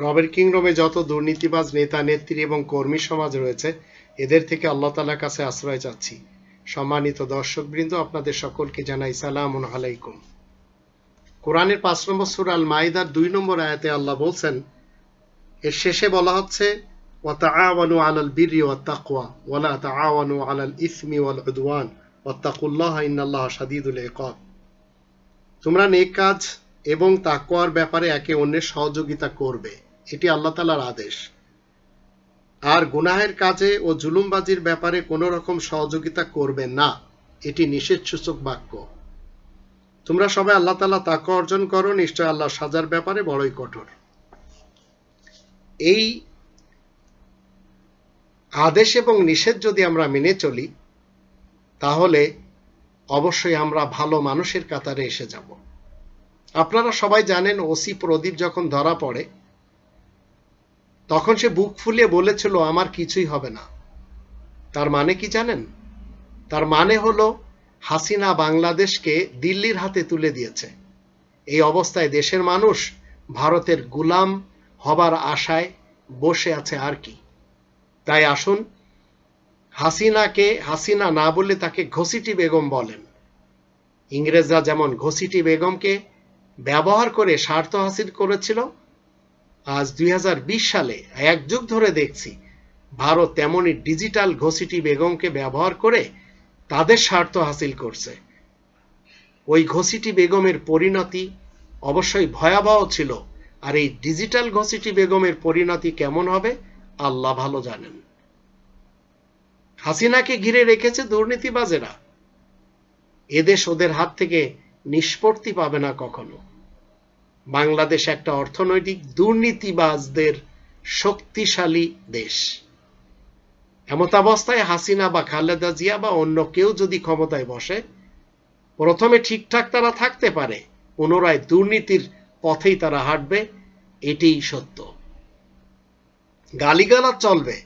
রবের কিংডমে যত দুর্নীতিবাজ নেতা, নেত্রী এবং কর্মী সমাজ রয়েছে, এদের থেকে আল্লাহ তালার কাছে আশ্রয় চাচ্ছি। সম্মানিত দর্শকবৃন্দ, আপনাদের সকলকে জানাই সালাম আলাইকুম। কোরআনের পাঁচ নম্বর সুর আল মাইদার দুই নম্বর আয়াতে আল্লাহ বলছেন, এর শেষে বলা হচ্ছে, ওয়াতাআওয়ানু আলাল বিররি ওয়াত ওয়ালা তাআওয়ানু আলাল ইসমি ওয়াল উদওয়ান ওয়াত্তাকুল্লাহা ইন্নাল্লাহা শাদীদুল ইকাব। তোমরা নেক কাজ এবং তাকওয়ার ব্যাপারে একে অন্যের সহযোগিতা করবে। এটি আল্লাহ তালার আদেশ। আর গুনাহের কাজে ও জুলুমবাজির ব্যাপারে কোনো রকম সহযোগিতা করবে না। এটি নিষেধসূচক বাক্য। তোমরা সবাই আল্লাহ তালা তাকে অর্জন করো, নিশ্চয় আল্লাহ সাজার ব্যাপারে বড়ই কঠোর। এই আদেশ এবং নিষেধ যদি আমরা মেনে চলি, তাহলে অবশ্যই আমরা ভালো মানুষের কাতারে এসে যাব। আপনারা সবাই জানেন ওসি প্রদীপ যখন ধরা পড়ে তখন সে বুক ফুলিয়ে বলেছিল, আমার কিছুই হবে না। তার মানে কি জানেন? তার মানে হলো, হাসিনা বাংলাদেশকে দিল্লির হাতে তুলে দিয়েছে। এই অবস্থায় দেশের মানুষ ভারতের গুলাম হবার আশায় বসে আছে আর কি। তাই আসুন, হাসিনাকে হাসিনা না বলে তাকে ঘসিটি বেগম বলেন। ইংরেজরা যেমন ঘসিটি বেগমকে ব্যবহার করে স্বার্থ হাসিল করেছিল আজ দুই হাজার বিশ সালে এক যুগ ধরে দেখছি, ভারত তেমনই ডিজিটাল ঘসিটি বেগমকে ব্যবহার করে তাদের স্বার্থ হাসিল করছে। ওই ঘসিটি বেগমের পরিণতি অবশ্যই ভয়াবহ ছিল, আর এই ডিজিটাল ঘসিটি বেগমের পরিণতি কেমন হবে, আল্লাহ ভালো জানেন। হাসিনাকে ঘিরে রেখেছে দুর্নীতিবাজেরা। এদেশ ওদের হাত থেকে নিষ্পত্তি পাবে না কখনো। বাংলাদেশ একটা অর্থনৈতিক দুর্নীতিবাজদের শক্তিশালী দেশ। এমতাবস্থায় হাসিনা বা খালেদা জিয়া বা অন্য কেউ যদি ক্ষমতায় বসে, প্রথমে ঠিকঠাক তারা থাকতে পারে, পুনরায় দুর্নীতির পথেই তারা হাঁটবে, এটিই সত্য। গালিগালাজ চলবে,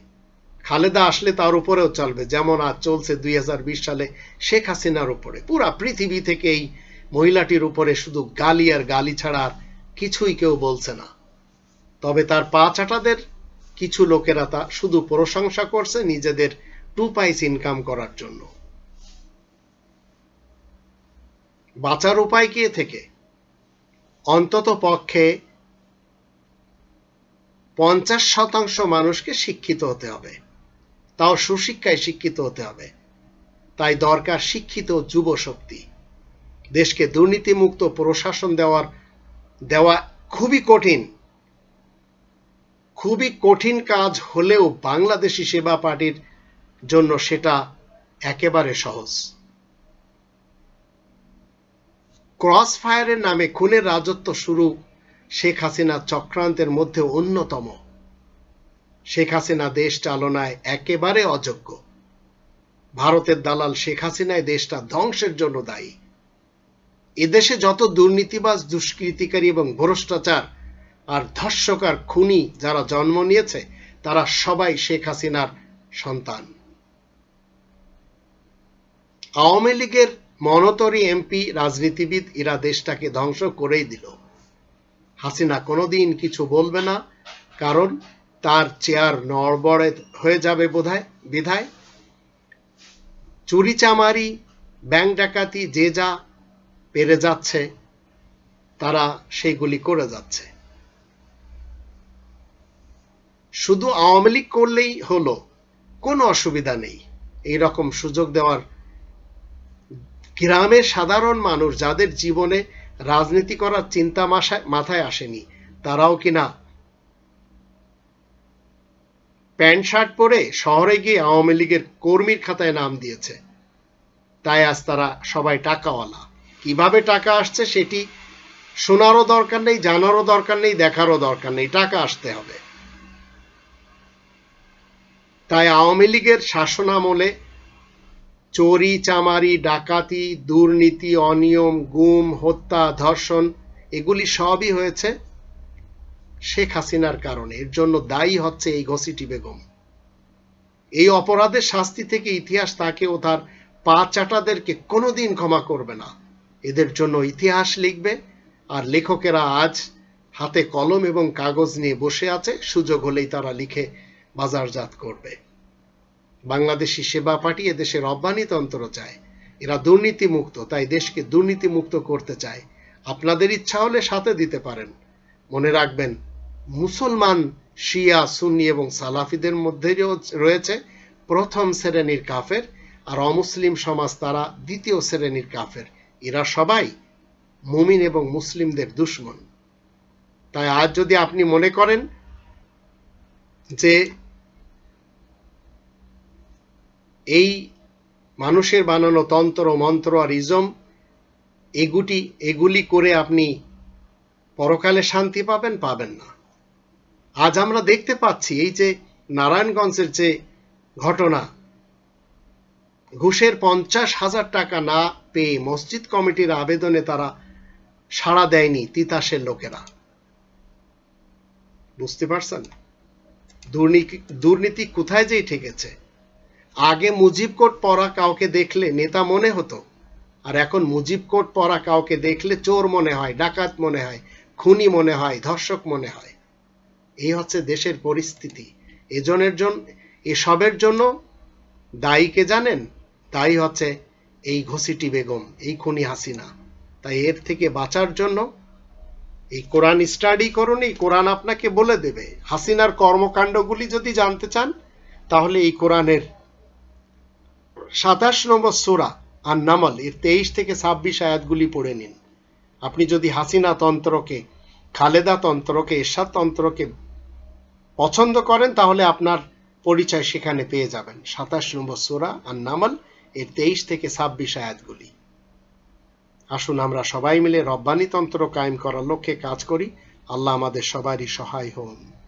খালেদা আসলে তার উপরেও চলবে, যেমন আজ চলছে দুই হাজার বিশ সালে শেখ হাসিনার উপরে। পুরা পৃথিবী থেকে এই মহিলাটির উপরে শুধু গালি আর গালি ছাড়া আর কিছুই কেউ বলছে না। তবে তার পা চাটাদের কিছু লোকেরা তা শুধু প্রশংসা করছে নিজেদের টু পাইস ইনকাম করার জন্য। বাঁচার উপায় কে থেকে? অন্তত পক্ষে পঞ্চাশ শতাংশ মানুষকে শিক্ষিত হতে হবে। তাও সুশিক্ষায় শিক্ষিত হতে হবে। তাই দরকার শিক্ষিত যুব শক্তি দেশকে দুর্নীতিমুক্ত প্রশাসন দেওয়ার দেওয়া খুবই কঠিন। খুবই কঠিন কাজ হলেও বাংলাদেশি সেবা পার্টির জন্য সেটা একেবারে সহজ। ক্রস ফায়ারের নামে খুনের রাজত্ব শুরু শেখ হাসিনা চক্রান্তের মধ্যে অন্যতম। শেখ হাসিনা দেশ চালনায় একেবারে অযোগ্য। ভারতের দালাল শেখ হাসিনায় দেশটা ধ্বংসের জন্য দায়ী। এদেশে যত দুর্নীতিবাজ, দুষ্কৃতিকারী এবং ভ্রষ্টাচার আর ধর্ষকার খুনি যারা জন্ম নিয়েছে, তারা সবাই শেখ হাসিনার সন্তান। আওয়ামী লীগের মনতরি এমপি, রাজনীতিবিদ, এরা দেশটাকে ধ্বংস করেই দিল। হাসিনা কোনোদিন কিছু বলবে না, কারণ তার চেয়ার নড়বড়ে হয়ে যাবে বোধহয়, বিধায়। চুরি চামারি, ব্যাংক ডাকাতি, যে যা পেরে যাচ্ছে, তারা সেগুলি করে যাচ্ছে। শুধু আওয়ামী লীগ করলেই হলো, কোনো অসুবিধা নেই। এই রকম সুযোগ দেওয়ার গ্রামের সাধারণ মানুষ যাদের জীবনে রাজনীতি করার চিন্তা মাথায় আসেনি, তারাও কিনা প্যান্ট শার্ট পরে শহরে গিয়ে আওয়ামী লীগের কর্মীর খাতায় নাম দিয়েছে। তাই আজ তারা সবাই টাকাওয়ালা। কীভাবে টাকা আসছে সেটি শোনারও দরকার নেই, জানারও দরকার নেই, দেখারও দরকার নেই, টাকা আসতে হবে। তাই আওয়ামী লীগের শাসনামলে চোরি, চামারি, ডাকাতি, দুর্নীতি, অনিয়ম, গুম, হত্যা, ধর্ষণ, এগুলি সবই হয়েছে শেখ হাসিনার কারণে। এর জন্য দায়ী হচ্ছে এই ঘসিটি বেগম। এই অপরাধের শাস্তি থেকে ইতিহাস তাকে ও তার পা চাটাদেরকে কোনোদিন ক্ষমা করবে না। এদের জন্য ইতিহাস লিখবে, আর লেখকেরা আজ হাতে কলম এবং কাগজ নিয়ে বসে আছে, সুযোগ হলেই তারা লিখে বাজারজাত করবে। বাংলাদেশি সেবা পার্টি এদেশে রব্বানিতন্ত্র চায়। এরা দুর্নীতিমুক্ত, তাই দেশকে দুর্নীতিমুক্ত করতে চায়। আপনাদের ইচ্ছা হলে সাথে দিতে পারেন। মনে রাখবেন, মুসলমান, শিয়া, সুন্নি এবং সালাফিদের মধ্যে রয়েছে প্রথম শ্রেণির কাফের, আর অমুসলিম সমাজ তারা দ্বিতীয় শ্রেণির কাফের। এরা সবাই মুমিন এবং মুসলিমদের দুশ্মন। তাই আজ যদি আপনি মনে করেন যে এই মানুষের বানানো তন্ত্র, মন্ত্র আর ইজম, এগুটি, এগুলি করে আপনি পরকালে শান্তি পাবেন পাবেন না। আজ আমরা দেখতে পাচ্ছি এই যে নারায়ণগঞ্জের যে ঘটনা, ঘুষের পঞ্চাশ হাজার টাকা না পেয়ে মসজিদ কমিটির আবেদনে তারা সাড়া দেয়নি তিতাসের লোকেরা। বুঝতে পারছেন? দুর্নীতি কোথায় যেই ঠেকেছে? আগে মুজিব কোট পরা কাউকে দেখলে নেতা মনে হতো, আর এখন মুজিব কোট পরা কাউকে দেখলে চোর মনে হয়, ডাকাত মনে হয়, খুনি মনে হয়, ধর্ষক মনে হয়। এই হচ্ছে দেশের পরিস্থিতি। এজনের জন্য এসবের জন্য দায়ীকে জানেন? দায়ী হচ্ছে এই ঘসিটি বেগম, এই খুনি হাসিনা। তাই এর থেকে বাঁচার জন্য এই কোরআন স্টাডি করুন, এই কোরআন আপনাকে বলে দেবে। হাসিনার কর্মকাণ্ডগুলি যদি জানতে চান, তাহলে এই কোরআনের সাতাশ নম্বর সোরা আর নামল এর তেইশ থেকে ছাব্বিশ আয়াতগুলি পড়ে নিন। আপনি যদি হাসিনা তন্ত্রকে, খালেদা তন্ত্রকে, এরশাদ তন্ত্রকে পছন্দ করেন, তাহলে আপনার পরিচয় সেখানে পেয়ে যাবেন। সাতাশ নম্বর সোরা আর নামল এর তেইশ থেকে ছাব্বিশ আয়াতগুলি। আসুন আমরা সবাই মিলে রব্বানি তন্ত্র কায়েম করার লক্ষ্যে কাজ করি। আল্লাহ আমাদের সবারই সহায় হন।